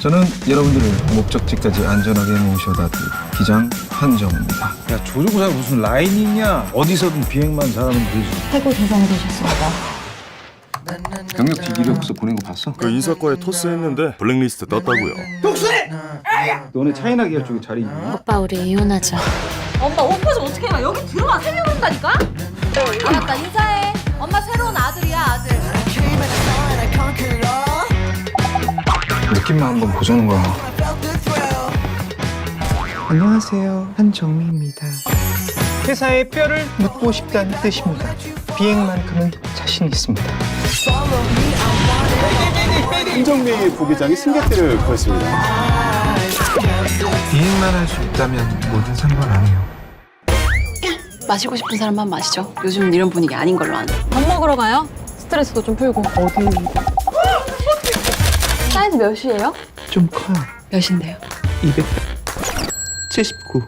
저는 여러분들을 목적지까지 안전하게 모셔다 줄 기장 한정우입니다. 야 조종사 무슨 라인이 있냐? 어디서든 비행만 잘하면 되지. 최고 대상이 되셨습니다. 경력직 이력서 보낸 거 봤어? 그 인사과에 토스했는데 블랙리스트 떴다고요. 너네 차이나 계열 쪽에 자리 있니? 오빠 우리 이혼하자. 엄마 오빠 좀 어떻게 해? 여기 들어와 온다니까? 알았다 인사해. 엄마 새로운 아들이야 아들. 느낌만 한번 보자는 거야. 안녕하세요. 한정미입니다. 회사의 뼈를 묻고 싶다는 뜻입니다. 비행만큼은 자신 있습니다. 한정미 부기장이 승객들을 구했습니다. 비행만 할 수 있다면 뭐든 상관 안 해요. 마시고 싶은 사람만 마시죠. 요즘은 이런 분위기 아닌 걸로 아는. 밥 먹으러 가요. 스트레스도 좀 풀고. 어디? 사이즈 몇이에요? 좀 커요. 몇인데요? 279.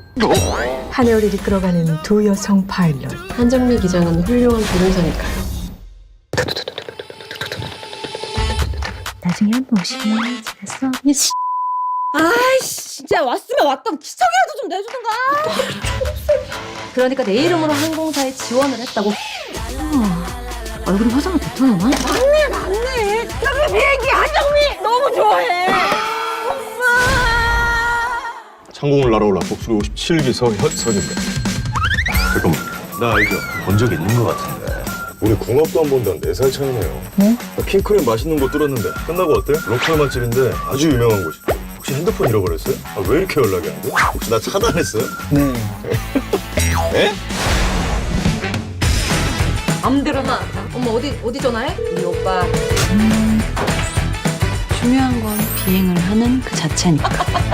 하늘을 이끌어가는 두 여성 파일럿. 한정미 기장은 훌륭한 조종사니까요. 나중에 한 번 오시면 제가 서비스. 아이씨 진짜 왔으면 왔던 기척이라도 좀 내주든가. 그러니까 내 이름으로 항공사에 지원을 했다고. 얼굴이 화장을? 맞네 맞네. 너무 좋아해. 엄마. 창공을 날아올라 복수로 57기석 현석입니다. 잠깐만, 나 알죠? 본적 있는 것 같은데. 우리 궁합도 안 본다는 4살 차이네요. 네? 킹크랩 맛있는 거 뚫었는데 끝나고 어때? 로컬 맛집인데 아주 유명한 곳이. 혹시 핸드폰 잃어버렸어요? 아, 왜 이렇게 연락이 안 돼? 혹시 나 차단했어요? 네. 에? 맘대로나. 엄마 어디 어디 전화해? 이 오빠. 그 자체니까.